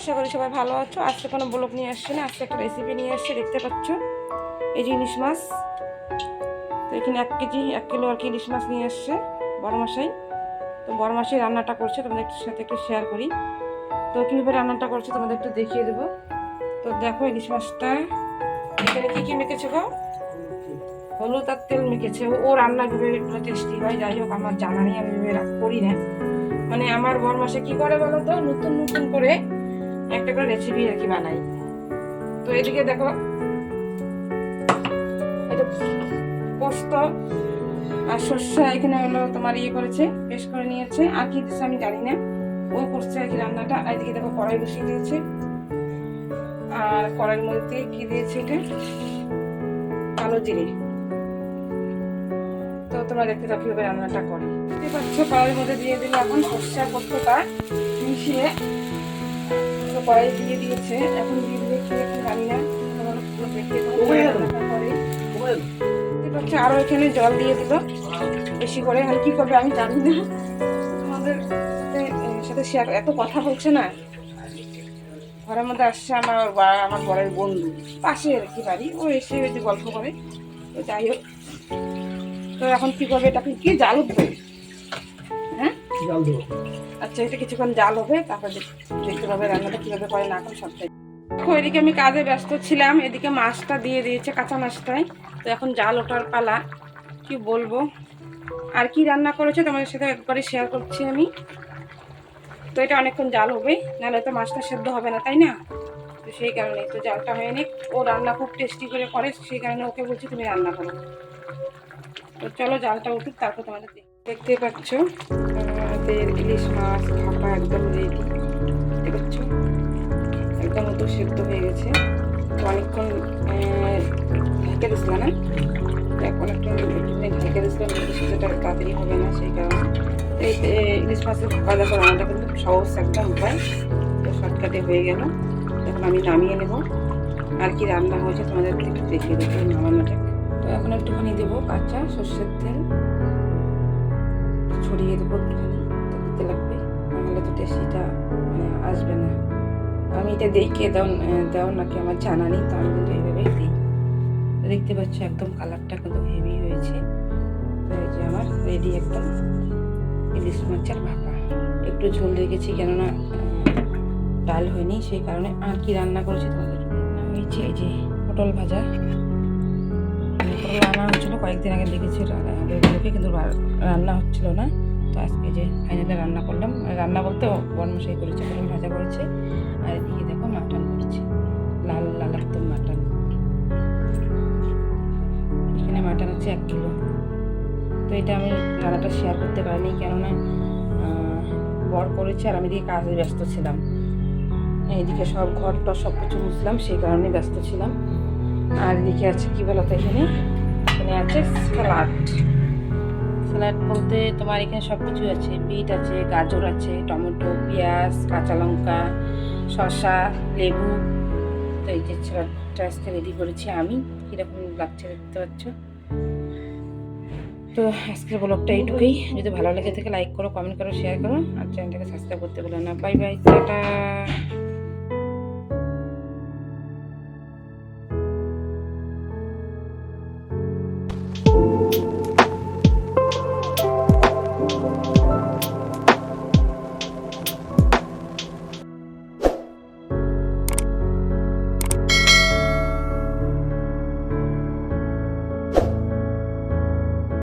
সবাই ভালো আছো। আজকে কোনো ব্লগ নিয়ে আসছে না, আজকে একটা রেসিপি নিয়ে আসছে, দেখতে পাচ্ছ? এই যে ইলিশ মাছ। তো এখানে এক কেজি, এক কিলো আর কি ইলিশ মাছ নিয়ে আসছে বড় মশাই তো বড় রান্নাটা করছে, তোমাদের একটু সাথে একটু শেয়ার করি। তো কীভাবে রান্নাটা করছে তোমাদের একটু দেখিয়ে দেবো। তো দেখো ইলিশ মাছটা। এখানে কী কী মেখেছে গো? হলুদ আর তেল মেখেছে। ও- রান্না ভেবে টেস্টি হয়, যাই হোক, আমার জানা নেই, আমি ভেবে করি না। মানে আমার বর মাসে কি করে বলো তো? নতুন নতুন করে একটা করে রেসিপি আর কি বানাই। তো এদিকে দেখো। পোস্ত আর শস্য এখানে হলো তোমার ইয়ে করেছে, পেস্ট করে নিয়েছে। আর কি দিচ্ছে আমি জানি না। ও করছে আর কি রান্নাটা। আর এদিকে দেখো কড়াই বসিয়ে দিয়েছে। আর কড়াইয়ের মধ্যে কি দিয়েছে এটা? কালো জিরে। তো তোমরা দেখতে থাকো কীভাবে রান্নাটা করে। দেখতে পাচ্ছ, কড়াইয়ের মধ্যে দিয়ে দিলে এখন সর্ষে পোস্তটা মিশিয়ে কড়াই দিয়ে দিয়েছে। এখন দিয়ে দিলে কি একটু জানি না। তোমরা পুরো দেখতে থাকো রান্নাটা করে দেখতে পাচ্ছ আরও এখানে জল দিয়ে দিল। বেশি করে আর কি করবে আমি জানি না। তোমাদের সাথে শেয়ার এত কথা বলছে না। ঘরের মধ্যে আসছে আমার বা- আমার বরের বন্ধু। পাশে আর কি বাড়ি। ও এসে গল্প করে। তো যাই হোক। তো এখন কি করবে? এটা কি জাল উঠবে জাল দেবো। আচ্ছা এটা কিছুক্ষণ জাল হবে, তারপর দেখ- দেখতে পাবে রান্নাটা কীভাবে করে, না করে সবটাই দেখো। এদিকে আমি কাজে ব্যস্ত ছিলাম, এদিকে মাছটা দিয়ে দিয়েছে কাঁচা মাছটাই তো এখন জাল ওঠার পালা, কি বলব? আর কি রান্না করেছে তোমাদের সাথে একবারে শেয়ার করছি আমি। তো এটা অনেকক্ষণ জাল হবে, নাহলে তো মাছটা সেদ্ধ হবে না, তাই না? তো সেই কারণে তো জালটা হয়ে নি ও রান্না খুব টেস্টি করে করে, সেই কারণে ওকে বলছি তুমি রান্না করো। তো চলো জালটা উঠুক, তারপর তোমাদের দেখ- দেখতেই পাচ্ছ। আমাদের ইলিশ মাছ ভাপা একদম রেডি দেখতে পাচ্ছ? একদম তো সেদ্ধ হয়ে গেছে। তো অনেকক্ষণ ঢেকে দিছিল না একটুখানি ঢেকে দিছিলাম সেটা তাড়াতাড়ি হবে না, সেই কারণে। এই ইলিশ মাছের ভাপা দেখো, রান্নাটা কিন্তু সহজ একদম উপায় তো শর্টকাটে হয়ে গেল। এখন আমি নামিয়ে নেব। আর কি রান্না হয়েছে তোমাদের একটু দেখিয়ে দেবো নামানোটা। তো এখন একটুখানি দেবো কাঁচা সর্ষের তেল। ছড়িয়ে দেবো একটুখানি। দিতে লাগবে। নাহলে তো টেস্টিটা মানে আসবে না। আমি এটা কে দাও দাও নাকি আমার জানা নেই তো আমি কিন্তু এইভাবেই দিই। দেখতে পাচ্ছ একদম কালারটা কিন্তু হেভি হয়েছে। তো এই যে আমার রেডি একদম ইলিশ মাছের ভাপা। একটু ঝোল রেখেছি কেননা ডাল হয়নি, সেই কারণে আর কি রান্না করেছি তোমাদের হয়েছে এই যে পটল ভাজা। পটল রান্না হচ্ছিল, কয়েকদিন আগে দেখেছি কিন্তু রান্না হচ্ছিল না। তো আজকে যে ফাইনালি রান্না করলাম রান্না বলতে বনমশাই করেছে পটল ভাজা করেছে। আর এদিকে দেখো মাটন করেছে, লাল লাল একদম মাটন। এখানে মাটন আছে এক কিলো। তো এটা আমি রান্নাটা শেয়ার করতে পারিনি, কেননা বর করেছে আর আমি এদিকে কাজে ব্যস্ত ছিলাম। এইদিকে সব ঘর টর সব কিছু বুঝলাম সেই কারণে ব্যস্ত ছিলাম। আর এদিকে আছে কি বলতো এখানে? এখানে আছে স্যালাড। স্যালাড বলতে তোমার এখানে সব কিছু আছে। বিট আছে, গাজর আছে, টমেটো, পেঁয়াজ, কাঁচা লঙ্কা, শসা, লেবু। তো এই যে স্যালাডটা আজকে রেডি করেছি আমি। কীরকম লাগছে দেখতে পাচ্ছ? তো আজকের ব্লগটা এইটুকুই। যদি ভালো লেগে থাকে লাইক করো কমেন্ট করো শেয়ার করো। আর চ্যানেলটাকে সাবস্ক্রাইব করতে বলো না। Bye bye tata.